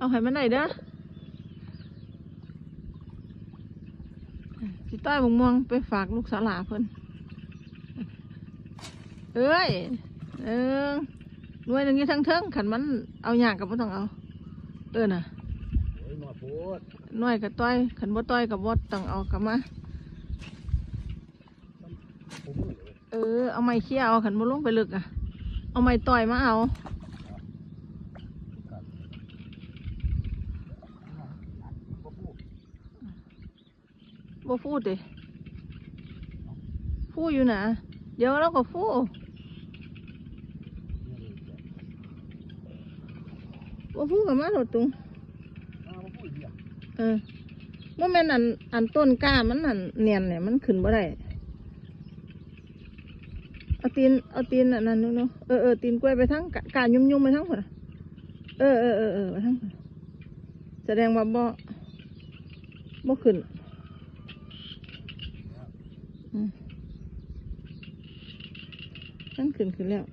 เอาให้มันได้เด้อสิต้อยบงม่วงไปฝากลูกสาวหลาเพิ่นเอ้ยเออหน่วยหนึ่งอยี่ทั้งเทิงขันมันเอาหยากกับบ่ต้องเอา เออน่ะโอ้ยมาพูดหน่วยกับต้อยขันบ่ต้อยกับบ่ต้องเอากลับมาผมมือเลยเออเอาไม้เคี่ยวเอาขันบ่ลงไปลึกอะ เอาไม้ต่อยมาเอา ครับบ่พูด บ่พูดดิพูดอยู่นะเดี๋ยวเราก็พูดบ่พูดกับมาโดดตุงอ่าบ่พูดเดียวเออว่าแม่นอันอันต้นกล้ามันอันเนียนเนี่ยมันขึ้นบ่ได้เอาตีนเอาตีนอันนั้นนู้นเออเออตีนกล้วยไปทั้งกะกายุ่มยุ่มๆไปทั้งหมดเออเออเออเออไปทั้งหมดแสดงว่าบ่บ่ขึ้น นั่นขึ้นขึ้นแล้ว